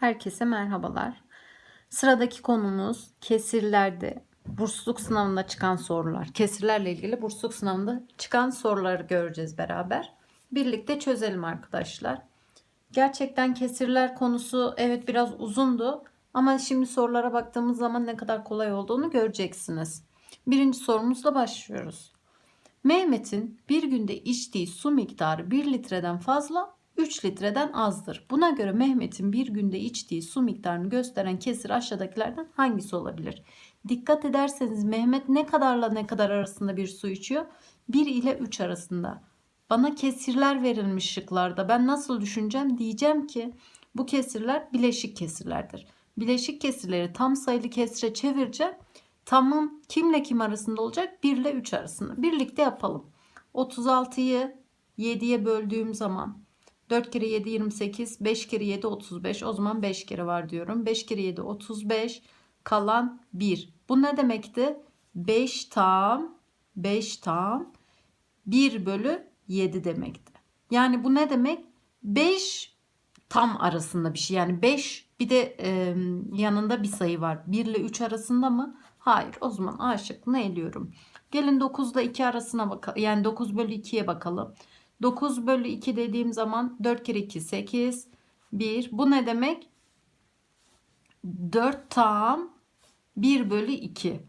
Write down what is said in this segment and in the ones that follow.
Herkese merhabalar. Sıradaki konumuz kesirlerde bursluluk sınavında çıkan sorular. Kesirlerle ilgili bursluluk sınavında çıkan soruları göreceğiz beraber. Birlikte çözelim arkadaşlar. Gerçekten kesirler konusu evet biraz uzundu ama şimdi sorulara baktığımız zaman ne kadar kolay olduğunu göreceksiniz. Birinci sorumuzla başlıyoruz. Mehmet'in bir günde içtiği su miktarı 1 litreden fazla 3 litreden azdır. Buna göre Mehmet'in bir günde içtiği su miktarını gösteren kesir aşağıdakilerden hangisi olabilir? Dikkat ederseniz Mehmet ne kadarla ne kadar arasında bir su içiyor? 1 ile 3 arasında. Bana kesirler verilmiş şıklarda. Ben nasıl düşüneceğim? Diyeceğim ki bu kesirler bileşik kesirlerdir. Bileşik kesirleri tam sayılı kesire çevireceğim. Tamım kimle kim arasında olacak? 1 ile 3 arasında. Birlikte yapalım. 36'yı 7'ye böldüğüm zaman 4 kere 7 28, 5 kere 7 35. O zaman 5 kere var diyorum. 5 kere 7 35, kalan 1. Bu ne demekti? 5 tam 5 tam 1 bölü 7 demekti. Yani bu ne demek? 5 tam arasında bir şey. Yani 5 bir de e, yanında bir sayı var. 1 ile 3 arasında mı? Hayır. O zaman A şıkkını eliyorum. Gelin 9 ile 2 arasına bakalım. Yani 9 bölü 2'ye bakalım. 9 bölü 2 dediğim zaman 4 kere 2 8 1 bu ne demek? 4 tam 1 bölü 2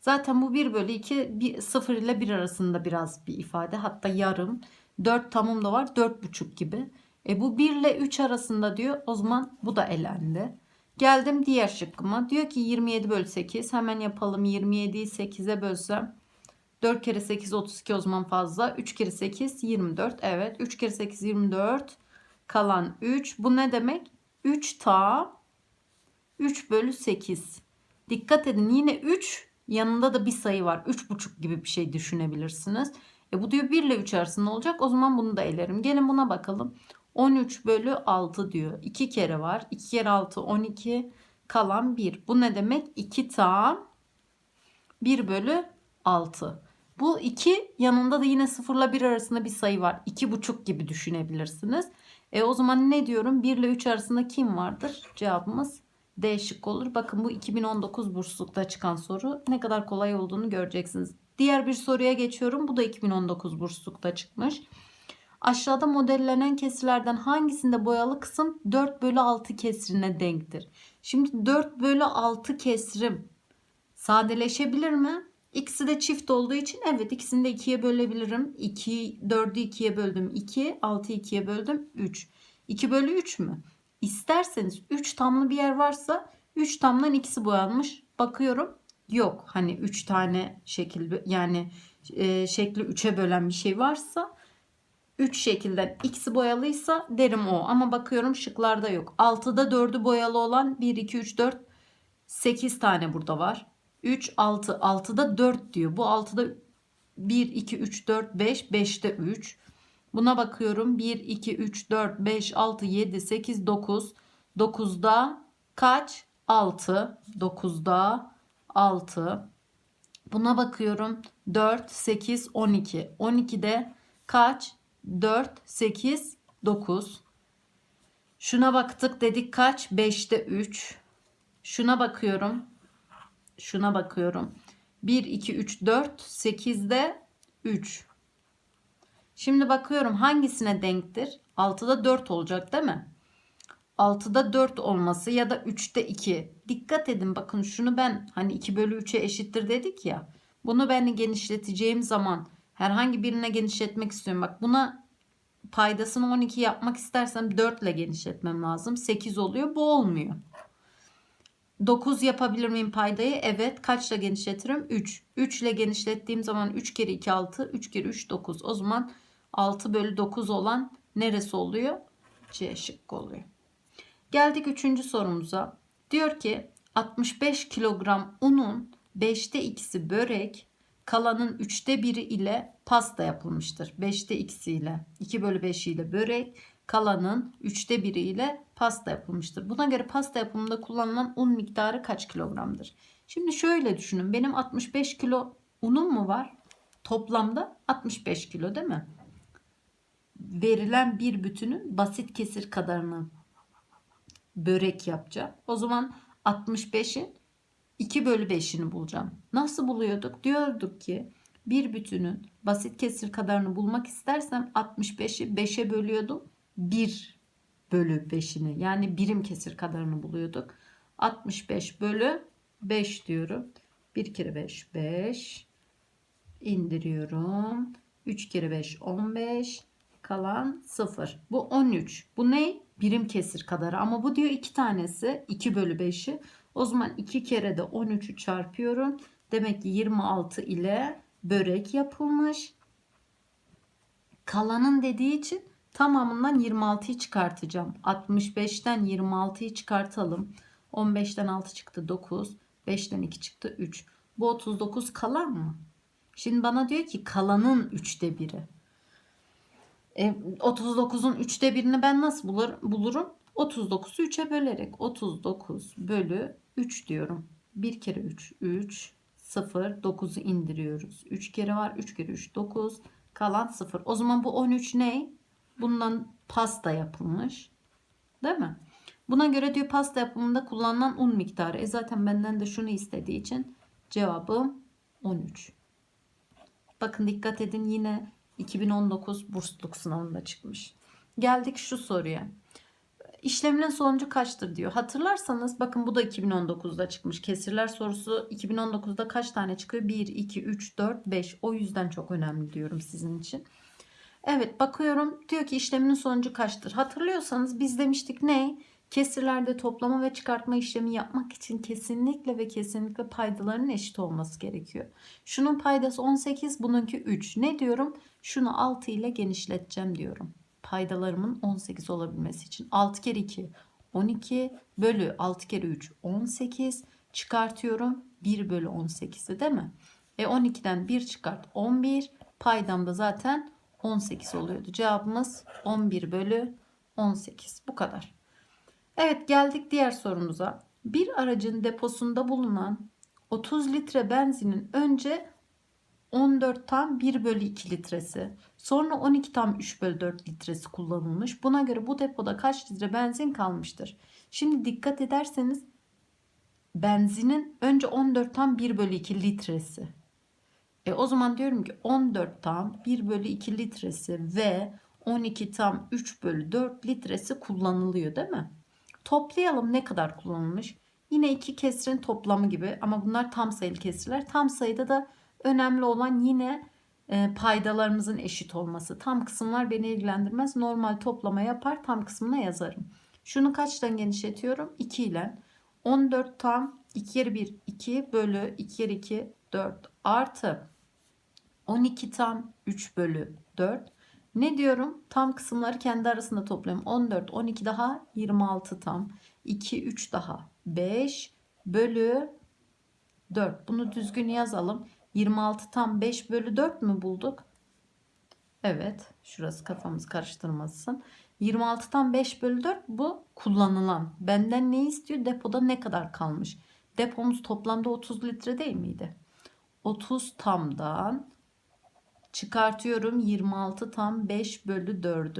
zaten bu 1 bölü 2 bir, 0 ile 1 arasında biraz bir ifade hatta yarım. 4 tamım da var 4,5 gibi. E bu 1 ile 3 arasında diyor o zaman bu da elendi. Geldim diğer şıkkıma. Diyor ki 27 bölü 8 hemen yapalım. 27'yi 8'e bölsem 4 kere 8 32 o zaman fazla. 3 kere 8 24. Evet 3 kere 8 24. Kalan 3. Bu ne demek? 3 ta 3 bölü 8. Dikkat edin yine 3 yanında da bir sayı var. 3,5 gibi bir şey düşünebilirsiniz. E bu diyor 1 ile 3 arasında olacak. O zaman bunu da elerim. Gelin buna bakalım. 13 bölü 6 diyor. 2 kere var. 2 kere 6 12. Kalan 1. Bu ne demek? 2 tam 1 bölü 6. Bu 2 yanında da yine 0 ile 1 arasında bir sayı var. 2,5 gibi düşünebilirsiniz. E o zaman ne diyorum? 1 ile 3 arasında kim vardır? Cevabımız D şık olur. Bakın bu 2019 burslulukta çıkan soru. Ne kadar kolay olduğunu göreceksiniz. Diğer bir soruya geçiyorum. Bu da 2019 burslulukta çıkmış. Aşağıda modellenen kesirlerden hangisinde boyalı kısım 4 bölü 6 kesrine denktir? Şimdi 4 bölü 6 kesrim sadeleşebilir mi? İkisi de çift olduğu için evet ikisini de 2'ye bölebilirim. 2, 4'ü 2'ye böldüm 2, 6'yı 2'ye böldüm 3. 2 bölü 3 mü? İsterseniz 3 tamlı bir yer varsa 3 tamdan ikisi boyanmış. Bakıyorum yok. Hani 3 tane şekil yani e, şekli 3'e bölen bir şey varsa 3 şekilden ikisi boyalıysa derim o. Ama bakıyorum şıklarda yok. 6'da 4'ü boyalı olan 1, 2, 3, 4, 8 tane burada var. 3, 6. 6'da 4 diyor. Bu 6'da 1, 2, 3, 4, 5. 5'te 3. Buna bakıyorum. 1, 2, 3, 4, 5, 6, 7, 8, 9. 9'da kaç? 6. 9'da 6. Buna bakıyorum. 4, 8, 12. 12'de kaç? 4, 8, 9. Şuna baktık dedik kaç? 5'te 3. Şuna bakıyorum şuna bakıyorum. 1, 2, 3, 4, 8'de 3. Şimdi bakıyorum hangisine denktir? 6'da 4 olacak değil mi? 6'da 4 olması ya da 3'te 2. Dikkat edin bakın şunu ben hani 2 bölü 3'e eşittir dedik ya. Bunu ben genişleteceğim zaman herhangi birine genişletmek istiyorum. Bak buna paydasını 12 yapmak istersem 4 ile genişletmem lazım. 8 oluyor bu olmuyor. 9 yapabilir miyim paydayı? Evet. Kaçla genişletirim? 3. 3 ile genişlettiğim zaman 3 kere 2 6. 3 kere 3 9. O zaman 6 bölü 9 olan neresi oluyor? C şıkkı oluyor. Geldik 3. sorumuza. Diyor ki 65 kilogram unun 5'te 2'si börek, kalanın 3'te 1'i ile pasta yapılmıştır. 5'te 2'si ile 2 bölü 5 ile börek, kalanın 3'te 1'i ile pasta yapılmıştır. Buna göre pasta yapımında kullanılan un miktarı kaç kilogramdır? Şimdi şöyle düşünün. Benim 65 kilo unum mu var? Toplamda 65 kilo değil mi? Verilen bir bütünün basit kesir kadarını börek yapacağım. O zaman 65'in 2 bölü 5'ini bulacağım. Nasıl buluyorduk? Diyorduk ki bir bütünün basit kesir kadarını bulmak istersem 65'i 5'e bölüyordum. 1 bölü 5'ini yani birim kesir kadarını buluyorduk. 65 bölü 5 diyorum. 1 kere 5 5 indiriyorum. 3 kere 5 15 kalan 0. Bu 13. Bu ne? Birim kesir kadarı ama bu diyor iki tanesi 2 bölü 5'i. O zaman 2 kere de 13'ü çarpıyorum. Demek ki 26 ile börek yapılmış. Kalanın dediği için tamamından 26'yı çıkartacağım. 65'ten 26'yı çıkartalım. 15'ten 6 çıktı 9. 5'ten 2 çıktı 3. Bu 39 kalan mı? Şimdi bana diyor ki kalanın üçte biri. E, 39'un üçte birini ben nasıl bulur, bulurum? 39'u 3'e bölerek 39 bölü 3 diyorum. 1 kere 3 3 0 9'u indiriyoruz. 3 kere var 3 kere 3 9 kalan 0. O zaman bu 13 ne? Bundan pasta yapılmış. Değil mi? Buna göre diyor pasta yapımında kullanılan un miktarı. E zaten benden de şunu istediği için cevabım 13. Bakın dikkat edin yine 2019 bursluluk sınavında çıkmış. Geldik şu soruya. İşleminin sonucu kaçtır diyor. Hatırlarsanız bakın bu da 2019'da çıkmış. Kesirler sorusu 2019'da kaç tane çıkıyor? 1, 2, 3, 4, 5. O yüzden çok önemli diyorum sizin için. Evet bakıyorum diyor ki işleminin sonucu kaçtır? Hatırlıyorsanız biz demiştik ne? Kesirlerde toplama ve çıkartma işlemi yapmak için kesinlikle ve kesinlikle paydaların eşit olması gerekiyor. Şunun paydası 18, bununki 3. Ne diyorum? Şunu 6 ile genişleteceğim diyorum. Paydalarımın 18 olabilmesi için. 6 kere 2 12 bölü 6 kere 3 18 çıkartıyorum. 1 bölü 18'i değil mi? E 12'den 1 çıkart 11. Paydam da zaten 18 oluyordu. Cevabımız 11 bölü 18. Bu kadar. Evet geldik diğer sorumuza. Bir aracın deposunda bulunan 30 litre benzinin önce 14 tam 1 bölü 2 litresi sonra 12 tam 3 bölü 4 litresi kullanılmış. Buna göre bu depoda kaç litre benzin kalmıştır? Şimdi dikkat ederseniz benzinin önce 14 tam 1 bölü 2 litresi. E o zaman diyorum ki 14 tam 1 bölü 2 litresi ve 12 tam 3 bölü 4 litresi kullanılıyor değil mi? Toplayalım ne kadar kullanılmış. Yine iki kesirin toplamı gibi ama bunlar tam sayılı kesirler. Tam sayıda da önemli olan yine e, paydalarımızın eşit olması. Tam kısımlar beni ilgilendirmez. Normal toplama yapar tam kısmına yazarım. Şunu kaçtan genişletiyorum? 2 ile. 14 tam 2 kere 1 2 bölü 2 kere 2 4 artı 12 tam 3 bölü 4 ne diyorum? Tam kısımları kendi arasında toplayayım. 14, 12 daha 26 tam. 2, 3 daha 5 bölü 4. Bunu düzgün yazalım. 26 tam 5 bölü 4 mü bulduk? Evet. Şurası kafamız karıştırmasın. 26 tam 5 bölü 4 bu kullanılan. Benden ne istiyor? Depoda ne kadar kalmış? Depomuz toplamda 30 litre değil miydi? 30 tamdan çıkartıyorum 26 tam 5 bölü 4'ü.